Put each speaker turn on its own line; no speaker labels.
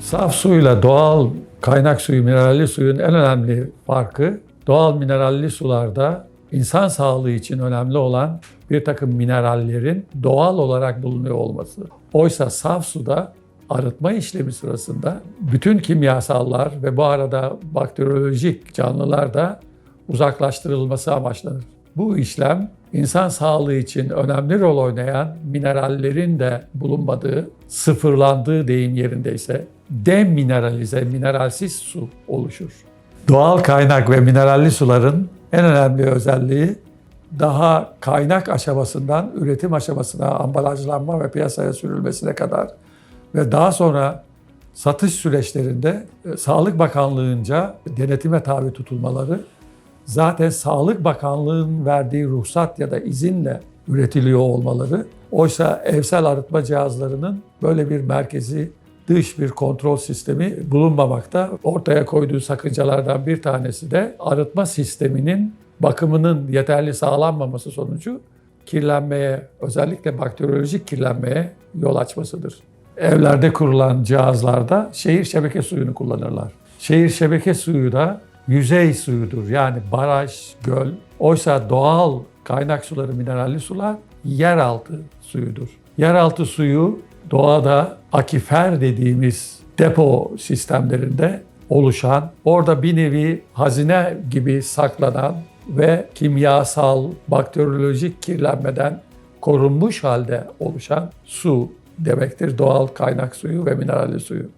Saf suyla doğal kaynak suyu, mineralli suyun en önemli farkı doğal mineralli sularda insan sağlığı için önemli olan bir takım minerallerin doğal olarak bulunuyor olması. Oysa saf suda arıtma işlemi sırasında bütün kimyasallar ve bu arada bakteriyolojik canlılar da uzaklaştırılması amaçlanır. Bu işlem insan sağlığı için önemli rol oynayan minerallerin de bulunmadığı, sıfırlandığı deyim yerindeyse demineralize, mineralsiz su oluşur. Doğal kaynak ve mineralli suların en önemli özelliği daha kaynak aşamasından üretim aşamasına, ambalajlanma ve piyasaya sürülmesine kadar ve daha sonra satış süreçlerinde e, Sağlık Bakanlığı'nca denetime tabi tutulmaları zaten Sağlık Bakanlığı'nın verdiği ruhsat ya da izinle üretiliyor olmaları. Oysa evsel arıtma cihazlarının böyle bir merkezi dış bir kontrol sistemi bulunmamakta. Ortaya koyduğu sakıncalardan bir tanesi de arıtma sisteminin bakımının yeterli sağlanmaması sonucu kirlenmeye, özellikle bakteriyolojik kirlenmeye yol açmasıdır. Evlerde kurulan cihazlarda şehir şebeke suyunu kullanırlar. Şehir şebeke suyu da yüzey suyudur. Yani baraj, göl. Oysa doğal kaynak suları, mineralli sular yeraltı suyudur. Yeraltı suyu doğada akifer dediğimiz depo sistemlerinde oluşan, orada bir nevi hazine gibi saklanan ve kimyasal, bakteriyolojik kirlenmeden korunmuş halde oluşan su demektir. Doğal kaynak suyu ve mineralli suyu.